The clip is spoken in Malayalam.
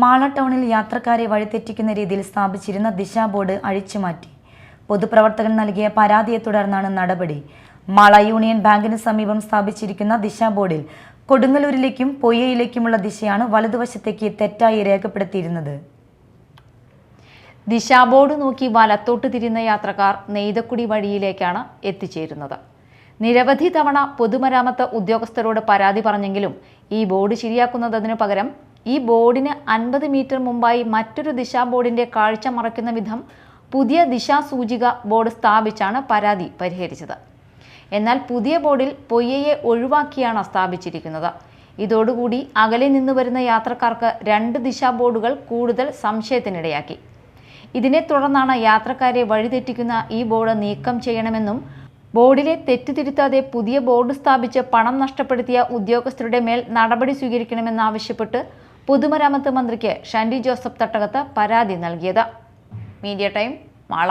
മാള ടൗണിൽ യാത്രക്കാരെ വഴിതെറ്റിക്കുന്ന രീതിയിൽ സ്ഥാപിച്ചിരുന്ന ദിശാ ബോർഡ് അഴിച്ചുമാറ്റി. പൊതുപ്രവർത്തകൻ നൽകിയ പരാതിയെ തുടർന്നാണ് നടപടി. മാള യൂണിയൻ ബാങ്കിന് സമീപം സ്ഥാപിച്ചിരിക്കുന്ന ദിശാ ബോർഡിൽ കൊടുങ്ങല്ലൂരിലേക്കും പൊയ്യയിലേക്കുമുള്ള ദിശയാണ് വലതുവശത്തേക്ക് തെറ്റായി രേഖപ്പെടുത്തിയിരുന്നത്. ദിശാബോർഡ് നോക്കി വലത്തോട്ട് തിരിയുന്ന യാത്രക്കാർ നെയ്തക്കുടി വഴിയിലേക്കാണ് എത്തിച്ചേരുന്നത്. നിരവധി തവണ പൊതുമരാമത്ത് ഉദ്യോഗസ്ഥരോട് പരാതി പറഞ്ഞെങ്കിലും ഈ ബോർഡ് ശരിയാക്കുന്നതിനു പകരം ഈ ബോർഡിന് അൻപത് മീറ്റർ മുമ്പായി മറ്റൊരു ദിശാ ബോർഡിന്റെ കാഴ്ച മറയ്ക്കുന്ന വിധം പുതിയ ദിശാസൂചിക ബോർഡ് സ്ഥാപിച്ചാണ് പരാതി പരിഹരിച്ചത്. എന്നാൽ പുതിയ ബോർഡിൽ പൊയ്യയെ ഒഴിവാക്കിയാണ് സ്ഥാപിച്ചിരിക്കുന്നത്. ഇതോടുകൂടി അകലെ നിന്ന് വരുന്ന യാത്രക്കാർക്ക് രണ്ട് ദിശാ ബോർഡുകൾ കൂടുതൽ സംശയത്തിനിടയാക്കി. ഇതിനെ തുടർന്നാണ് യാത്രക്കാരെ വഴിതെറ്റിക്കുന്ന ഈ ബോർഡ് നീക്കം ചെയ്യണമെന്നും ബോർഡിലെ തെറ്റുതിരുത്താതെ പുതിയ ബോർഡ് സ്ഥാപിച്ച് പണം നഷ്ടപ്പെടുത്തിയ ഉദ്യോഗസ്ഥരുടെ മേൽ നടപടി സ്വീകരിക്കണമെന്നാവശ്യപ്പെട്ട് പൊതുമരാമത്ത് മന്ത്രിക്ക് ഷാൻഡി ജോസഫ് തട്ടകത്ത് പരാതി നൽകിയത്. Media time Mala.